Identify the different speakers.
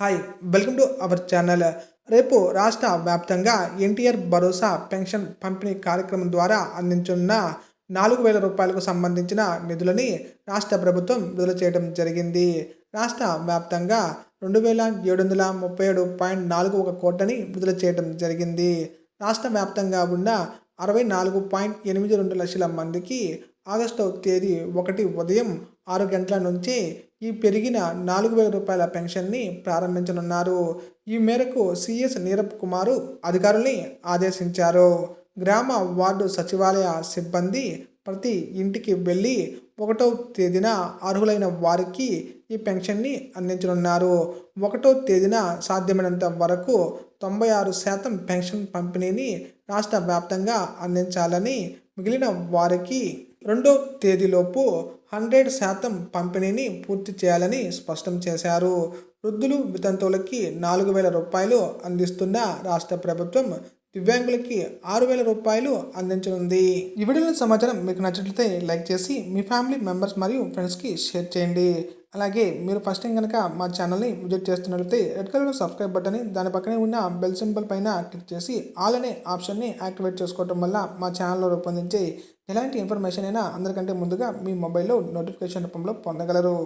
Speaker 1: Hi welcome to our channel రేపు రాష్ట్ర వ్యాప్తంగా ఎన్టీఆర్ భరోసా పెన్షన్ పంపిణీ కార్యక్రమం ద్వారా అందించున్న నాలుగు వేల రూపాయలకు సంబంధించిన నిధులని రాష్ట్ర ప్రభుత్వం విడుదల చేయడం జరిగింది. రాష్ట్ర వ్యాప్తంగా రెండు వేల ఏడు వందల ముప్పై ఏడు పాయింట్ నాలుగు ఒక కోట్లని విడుదల చేయడం జరిగింది. రాష్ట్ర వ్యాప్తంగా ఉన్న అరవై నాలుగు పాయింట్ ఎనిమిది రెండు లక్షల మందికి ఆగస్టు తేదీ ఒకటి ఉదయం ఆరు గంటల నుంచి ఈ పెరిగిన నాలుగు వేల రూపాయల పెన్షన్ని ప్రారంభించనున్నారు. ఈ మేరకు సిఎస్ నీరబ్ కుమారు అధికారుల్ని ఆదేశించారు. గ్రామ వార్డు సచివాలయ సిబ్బంది ప్రతి ఇంటికి వెళ్ళి ఒకటో తేదీన అర్హులైన వారికి ఈ పెన్షన్ని అందించనున్నారు. ఒకటో తేదీన సాధ్యమైనంత వరకు తొంభై ఆరు శాతం పెన్షన్ పంపిణీని రాష్ట్ర వ్యాప్తంగా అందించాలని మిగిలిన వారికి రెండో తేదీలోపు హండ్రెడ్ శాతం పంపిణీని పూర్తి చేయాలని స్పష్టం చేశారు. వృద్ధులు వితంతువులకి నాలుగు వేల రూపాయలు అందిస్తున్న రాష్ట్ర ప్రభుత్వం దివ్యాంగులకి ఆరు వేల రూపాయలు అందించనుంది. ఈ వీడియోలో సమాచారం మీకు నచ్చినట్లయితే లైక్ చేసి మీ ఫ్యామిలీ మెంబర్స్ మరియు ఫ్రెండ్స్కి షేర్ చేయండి. అలాగే మీరు ఫస్ట్ టైం కనుక మా ఛానల్ని విజిట్ చేస్తున్నట్లయితే రెడ్ కలర్ సబ్స్క్రైబ్ బటన్ని దాని పక్కనే ఉన్న బెల్ సింబల్ పైన క్లిక్ చేసి ఆల్ అనే ఆప్షన్ని యాక్టివేట్ చేసుకోవడం వల్ల మా ఛానల్లో రూపొందించే ఎలాంటి ఇన్ఫర్మేషన్ అయినా అందరికంటే ముందుగా మీ మొబైల్లో నోటిఫికేషన్ రూపంలో పొందగలరు.